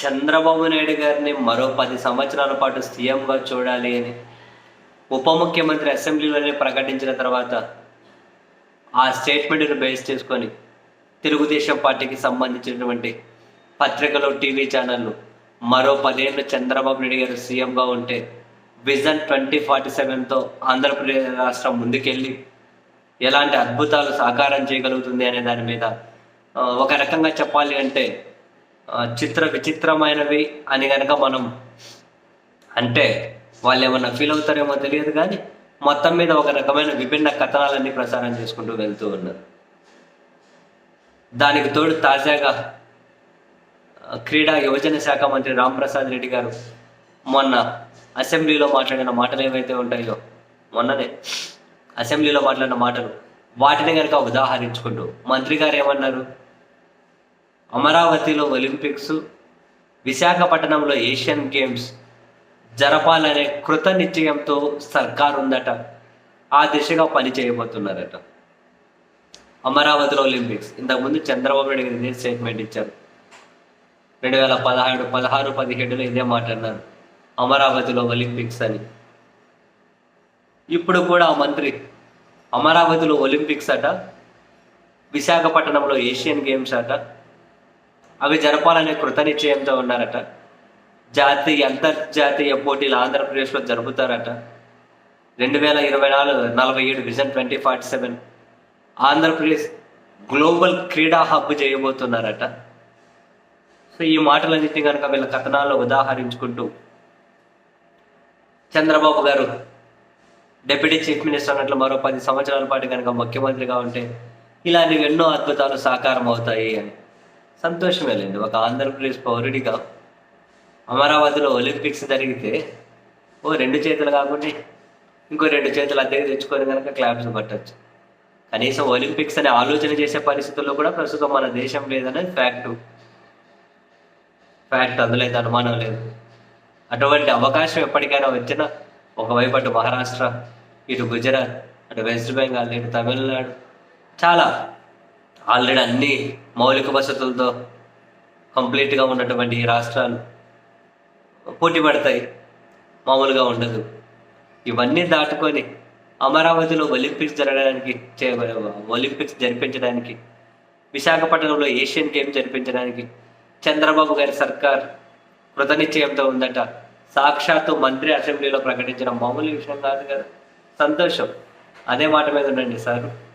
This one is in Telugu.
చంద్రబాబు నాయుడు గారిని మరో పది సంవత్సరాల పాటు సీఎంగా చూడాలి అని ఉప ముఖ్యమంత్రి అసెంబ్లీలోనే ప్రకటించిన తర్వాత ఆ స్టేట్మెంట్ను బేస్ చేసుకొని తెలుగుదేశం పార్టీకి సంబంధించినటువంటి పత్రికలు టీవీ ఛానళ్ళు మరో పదేళ్ళు చంద్రబాబు నాయుడు గారు సీఎంగా ఉంటే విజన్ ట్వంటీ ఫార్టీ సెవెన్తో ఆంధ్రప్రదేశ్ రాష్ట్రం ముందుకెళ్ళి ఎలాంటి అద్భుతాలు సాకారం చేయగలుగుతుంది అనే దాని మీద ఒక రకంగా చెప్పాలి అంటే చిత్ర విచిత్రమైనవి అని కనుక మనం అంటే వాళ్ళు ఏమన్నా ఫీల్ అవుతారేమో తెలియదు కానీ మొత్తం మీద ఒక రకమైన విభిన్న కథనాలన్నీ ప్రసారం చేసుకుంటూ వెళ్తూ ఉన్నారు. దానికి తోడు తాజాగా క్రీడా యువజన శాఖ మంత్రి రాంప్రసాద్ రెడ్డి గారు మొన్న అసెంబ్లీలో మాట్లాడిన మాటలు ఏవైతే ఉంటాయో మొన్ననే అసెంబ్లీలో మాట్లాడిన మాటలు వాటిని కనుక ఉదాహరించుకుంటూ మంత్రి గారు ఏమన్నారు? అమరావతిలో ఒలింపిక్స్ విశాఖపట్నంలో ఏషియన్ గేమ్స్ జరపాలనే కృత నిశ్చయంతో సర్కార్ ఉందట ఆ దిశగా పని చేయబోతున్నారట అమరావతిలో ఒలింపిక్స్. ఇంతకుముందు చంద్రబాబు నాయుడు గారు ఇదే స్టేట్మెంట్ ఇచ్చారు. రెండు వేల పదహారు పదహారు పదిహేడులో ఇదే మాట అన్నారు. అమరావతిలో ఒలింపిక్స్ అని. ఇప్పుడు కూడా ఆ మంత్రి అమరావతిలో ఒలింపిక్స్ అట విశాఖపట్నంలో ఏషియన్ గేమ్స్ అట అవి జరపాలనే కృతనిశ్చయంతో ఉన్నారట. జాతీయ అంతర్జాతీయ పోటీలు ఆంధ్రప్రదేశ్లో జరుపుతారట. రెండు వేల ఇరవై నాలుగు నలభై ఏడు vision twenty forty seven Andhra Pradesh global క్రీడా హబ్ చేయబోతున్నారట. సో ఈ మాటలన్నింటినీ కనుక వీళ్ళ కథనాల్లో ఉదాహరించుకుంటూ చంద్రబాబు గారు డిప్యూటీ చీఫ్ మినిస్టర్ అన్నట్లు మరో పది సంవత్సరాల పాటు కనుక ముఖ్యమంత్రిగా ఉంటే ఇలాంటివి ఎన్నో అద్భుతాలు సాకారం అవుతాయి అని. సంతోషమే వెళ్ళండి ఒక ఆంధ్రప్రదేశ్ పౌరుడిగా అమరావతిలో ఒలింపిక్స్ జరిగితే ఓ రెండు చేతులు కాకుండా ఇంకో రెండు చేతులు అద్దెకి తెచ్చుకొని కనుక క్లాప్స్ పట్టచ్చు కనీసం ఒలింపిక్స్ అనే ఆలోచన చేసే పరిస్థితుల్లో కూడా ప్రస్తుతం మన దేశం లేదనేది ఫ్యాక్ట్. ఫ్యాక్ట్ అందులో అయితే అనుమానం లేదు. అటువంటి అవకాశం ఎప్పటికైనా వచ్చినా ఒకవైపు అటు మహారాష్ట్ర ఇటు గుజరాత్ అటు వెస్ట్ బెంగాల్ ఇటు తమిళనాడు చాలా ఆల్రెడీ అన్ని మౌలిక వసతులతో కంప్లీట్గా ఉన్నటువంటి ఈ రాష్ట్రాలు పోటీ పడతాయి. మామూలుగా ఉండదు. ఇవన్నీ దాటుకొని అమరావతిలో ఒలింపిక్స్ జరగడానికి చే- ఒలింపిక్స్ జరిపించడానికి విశాఖపట్నంలో ఏషియన్ గేమ్స్ జరిపించడానికి చంద్రబాబు గారి సర్కార్ కృతనిశ్చయంతో ఉందట. సాక్షాత్తు మంత్రి అసెంబ్లీలో ప్రకటించిన మామూలు విషయం కాదు కదా. సంతోషం. అదే మాట మీద ఉండండి సార్.